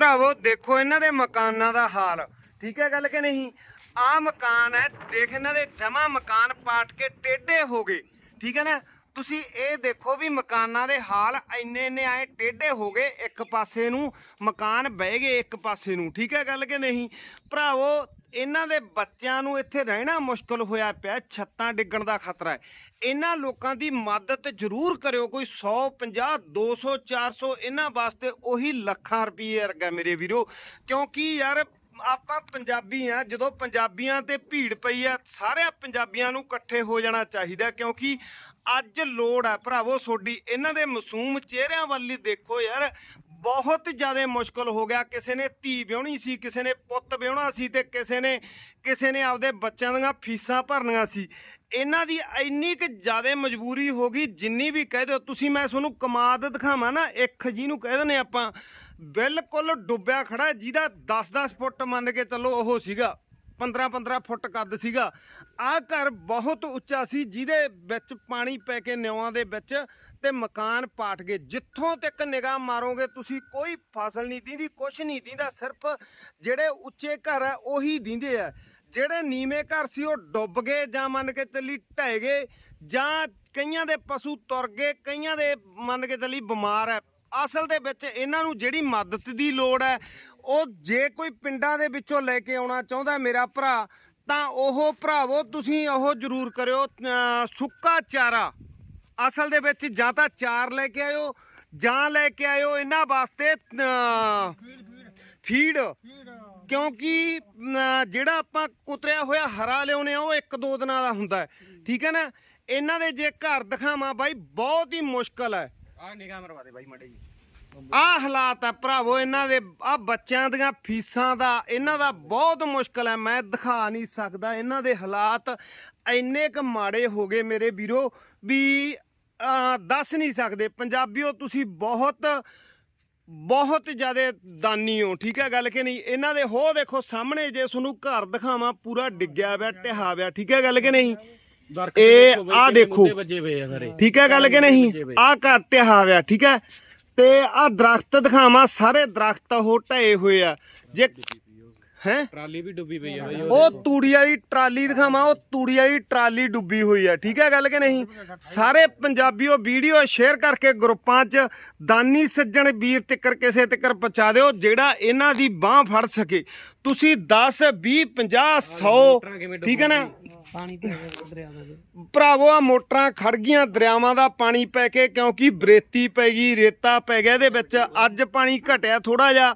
ਭਰਾਵੋ, ਦੇਖੋ ਇਹਨਾਂ ਦੇ ਮਕਾਨਾਂ ਦਾ ਹਾਲ। ਠੀਕ ਹੈ ਗੱਲ ਕਿ ਨਹੀਂ? ਆ ਮਕਾਨ ਹੈ, ਦੇਖ ਇਹਨਾਂ ਦੇ ਜਮਾ ਮਕਾਨ ਪਾਟ ਕੇ ਟੇਢੇ ਹੋ ਗਏ। ਠੀਕ ਹੈ ਨਾ? ਤੁਸੀਂ ਇਹ ਦੇਖੋ ਵੀ ਮਕਾਨਾਂ ਦੇ ਹਾਲ ਇੰਨੇ ਇੰਨੇ ਆਏ, ਟੇਢੇ ਹੋ ਗਏ, ਇੱਕ ਪਾਸੇ ਨੂੰ ਮਕਾਨ ਬਹਿ ਗਏ, ਇੱਕ ਪਾਸੇ ਨੂੰ, ਠੀਕ ਹੈ ਗੱਲ ਕਿ ਨਹੀਂ? ਭਰਾਵੋ, ਇਹਨਾਂ ਦੇ ਬੱਚਿਆਂ ਨੂੰ ਇੱਥੇ ਰਹਿਣਾ ਮੁਸ਼ਕਲ ਹੋਇਆ ਪਿਆ, ਛੱਤਾਂ ਡਿੱਗਣ ਦਾ ਖਤਰਾ ਹੈ। ਇਹਨਾਂ ਲੋਕਾਂ ਦੀ ਮਦਦ ਜ਼ਰੂਰ ਕਰਿਓ, ਕੋਈ 100 50 200 400 ਇਹਨਾਂ ਵਾਸਤੇ ਉਹੀ ਲੱਖਾਂ ਰੁਪਏ ਵਰਗਾ ਮੇਰੇ ਵੀਰੋ। ਕਿਉਂਕਿ ਯਾਰ, ਆਪਾਂ ਪੰਜਾਬੀ ਆ, ਜਦੋਂ ਪੰਜਾਬੀਆਂ ਤੇ ਭੀੜ ਪਈ ਆ, ਸਾਰਿਆਂ ਪੰਜਾਬੀਆਂ ਨੂੰ ਇਕੱਠੇ ਹੋ ਜਾਣਾ ਚਾਹੀਦਾ, ਕਿਉਂਕਿ ਅੱਜ ਲੋੜ ਹੈ ਭਰਾਵੋ ਤੁਹਾਡੀ ਇਹਨਾਂ ਦੇ ਮਾਸੂਮ ਚਿਹਰਿਆਂ ਵੱਲ ਹੀ ਦੇਖੋ ਯਾਰ। ਬਹੁਤ ਜ਼ਿਆਦਾ ਮੁਸ਼ਕਲ ਹੋ ਗਿਆ। ਕਿਸੇ ਨੇ ਧੀ ਵਿਆਹਣੀ ਸੀ, ਕਿਸੇ ਨੇ ਪੁੱਤ ਵਿਆਹਣਾ ਸੀ ਤੇ ਕਿਸੇ ਨੇ ਕਿਸੇ ਨੇ ਆਪਦੇ ਬੱਚਿਆਂ ਦੀਆਂ ਫੀਸਾਂ ਭਰਨੀਆਂ ਸੀ। ਇਹਨਾਂ ਦੀ ਇੰਨੀ ਕੁ ਜ਼ਿਆਦਾ ਮਜਬੂਰੀ ਹੋ ਗਈ, ਜਿੰਨੀ ਵੀ ਕਹਿ ਦਿਓ। ਤੁਸੀਂ ਮੈਂ ਤੁਹਾਨੂੰ ਕਮਾਦ ਦਿਖਾਵਾਂ ਨਾ, ਇੱਕ ਜਿਹਨੂੰ ਕਹਿ ਦਿੰਦੇ ਆਪਾਂ। ਬਿਲਕੁਲ ਡੁੱਬਿਆ ਖੜਾ ਜਿਹਦਾ 10-10 ਫੁੱਟ ਮੰਨ ਕੇ ਚੱਲੋ ਉਹ ਸੀਗਾ। 15-15 ਫੁੱਟ ਕੱਦ ਸੀਗਾ। ਆਹ ਘਰ ਬਹੁਤ ਉੱਚਾ ਸੀ, ਜਿਹਦੇ ਵਿੱਚ ਪਾਣੀ ਪੈ ਕੇ ਨਿਉਆਂ ਦੇ ਵਿੱਚ ਤੇ ਮਕਾਨ ਪਾਟ ਗਏ। ਜਿੱਥੋਂ ਤੱਕ ਨਿਗਾਹ ਮਾਰੋਗੇ, ਤੁਸੀਂ ਕੋਈ ਫਸਲ ਨਹੀਂ ਦੀਂਦੀ, ਕੁਛ ਨਹੀਂ ਦੀਂਦਾ। ਸਿਰਫ ਜਿਹੜੇ ਉੱਚੇ ਘਰ ਆ, ਉਹੀ ਦੀਂਦੇ ਆ। ਜਿਹੜੇ ਨੀਵੇਂ ਘਰ ਸੀ, ਉਹ ਡੁੱਬ ਗਏ ਜਾਂ ਮੰਨ ਕੇ ਚੱਲੀ ਢਹਿ ਗਏ ਜਾਂ ਕਈਆਂ ਦੇ ਪਸ਼ੂ ਤੁਰ ਗਏ, ਕਈਆਂ ਦੇ ਮੰਨ ਕੇ ਚੱਲੀ ਬਿਮਾਰ ਹੈ ਅਸਲ ਦੇ ਵਿੱਚ ਇਹਨਾਂ ਨੂੰ ਜਿਹੜੀ ਮਦਦ ਦੀ ਲੋੜ ਹੈ, ਉਹ ਜੇ ਕੋਈ ਪਿੰਡਾਂ ਦੇ ਵਿੱਚੋਂ ਲੈ ਕੇ ਆਉਣਾ ਚਾਹੁੰਦਾ ਮੇਰਾ ਭਰਾ, ਤਾਂ ਉਹ ਭਰਾਵੋ ਤੁਸੀਂ ਉਹ ਜ਼ਰੂਰ ਕਰਿਓ ਸੁੱਕਾ ਚਾਰਾ। ਅਸਲ ਦੇ ਵਿੱਚ ਜਾਂ ਤਾਂ ਚਾਰ ਲੈ ਕੇ ਆਇਓ, ਜਾਂ ਲੈ ਕੇ ਆਇਓ ਇਹਨਾਂ ਵਾਸਤੇ ਫੀਡ। ਕਿਉਂਕਿ ਜਿਹੜਾ ਆਪਾਂ ਕੁਤਰਿਆ ਹੋਇਆ ਹਰਾ ਲਿਆਉਨੇ ਆ, ਉਹ ਇੱਕ ਦੋ ਦਿਨਾਂ ਦਾ ਹੁੰਦਾ ਠੀਕ ਹੈ ਨਾ? ਇਹਨਾਂ ਦੇ ਜੇ ਘਰ ਦਿਖਾਵਾਂ ਬਾਈ, ਬਹੁਤ ਹੀ ਮੁਸ਼ਕਲ ਹੈ। ਆ ਨਿਗਾਹ ਮਰਵਾ ਦੇ ਬਾਈ ਮੜੇ ਜੀ। ਆ ਹਾਲਾਤ ਆ ਭਰਾਵੋ, ਇਹਨਾਂ ਦੇ ਆ ਬੱਚਿਆਂ ਦੀਆਂ ਫੀਸਾਂ ਦਾ, ਇਹਨਾਂ ਦਾ ਬਹੁਤ ਮੁਸ਼ਕਲ ਹੈ ਮੈਂ ਦਿਖਾ ਨਹੀਂ ਸਕਦਾ ਇਹਨਾਂ ਦੇ ਹਾਲਾਤ ਇੰਨੇ ਕ ਮਾੜੇ ਹੋ ਗਏ ਮੇਰੇ ਵੀਰੋ, ਵੀ ਦੱਸ ਨਹੀਂ ਸਕਦੇ। ਪੰਜਾਬੀਓ, ਤੁਸੀਂ ਬਹੁਤ ਬਹੁਤ ਜ਼ਿਆਦਾ ਦਾਨੀ ਹੋ, ਠੀਕ ਹੈ ਗੱਲ ਕਿ ਨਹੀਂ? ਇਹਨਾਂ ਦੇ ਹੋ ਦੇਖੋ, ਸਾਹਮਣੇ ਜੇ ਤੁਹਾਨੂੰ ਘਰ ਦਿਖਾਵਾਂ, ਪੂਰਾ ਡਿੱਗਿਆ ਪਿਆ ਢਿਹਾ ਪਿਆ, ਠੀਕ ਹੈ ਗੱਲ ਕਿ ਨਹੀਂ? ਇਹ ਦੇਖੋ ਆ ਸਾਰੇ ਠੀਕ ਹੈ ਗੱਲ ਕਿ ਨਹੀਂ? ਆਹ ਘਰ ਤੇ ਹਾਵਿਆ ਠੀਕ ਹੈ? ਤੇ ਆਹ ਦਰਖਤ ਦਿਖਾਵਾਂ ਸਾਰੇ ਦਰਖਤ ਉਹ ਢਏ ਹੋਏ ਆ। ਜੇ ਹੈ? ਟਰਾਲੀ ਵੀ ਡੁੱਬੀ ਪਈ ਆ ਬਾਈ ਉਹ ਤੂੜੀ ਵਾਲੀ ਟਰਾਲੀ ਦਿਖਾਵਾਂ ਉਹ ਤੂੜੀ ਵਾਲੀ ਟਰਾਲੀ ਡੁੱਬੀ ਹੋਈ ਆ ਠੀਕ ਹੈ ਗੱਲ ਕਿ ਨਹੀਂ? ਸਾਰੇ ਪੰਜਾਬੀਓ ਵੀਡੀਓ ਸ਼ੇਅਰ ਕਰਕੇ ਗਰੁੱਪਾਂ 'ਚ ਦਾਨੀ ਸੱਜਣ ਵੀਰ ਤਿੱਕਰ ਕਿਸੇ ਤਿੱਕਰ ਪਹੁੰਚਾ ਦਿਓ ਜਿਹੜਾ ਇਹਨਾਂ ਦੀ ਬਾਹ ਫੜ ਸਕੇ। ਤੁਸੀਂ 10 20 50 100 ਠੀਕ ਹੈ ਨਾ? ਪਾਣੀ ਪੈ ਗਿਆ ਦਰਿਆ ਦਾ ਭਰਾਵੋ ਆ ਮੋਟਰਾਂ ਖੜ ਗਈਆਂ ਦਰਿਆਵਾਂ ਦਾ ਪਾਣੀ ਪੈ ਕੇ ਕਿਉਂਕਿ ਬਰੇਤੀ ਪੈ ਗਈ ਰੇਤਾ ਪੈ ਗਿਆ ਇਹਦੇ ਵਿੱਚ ਅੱਜ ਪਾਣੀ ਘਟਿਆ ਥੋੜਾ ਜਿਹਾ।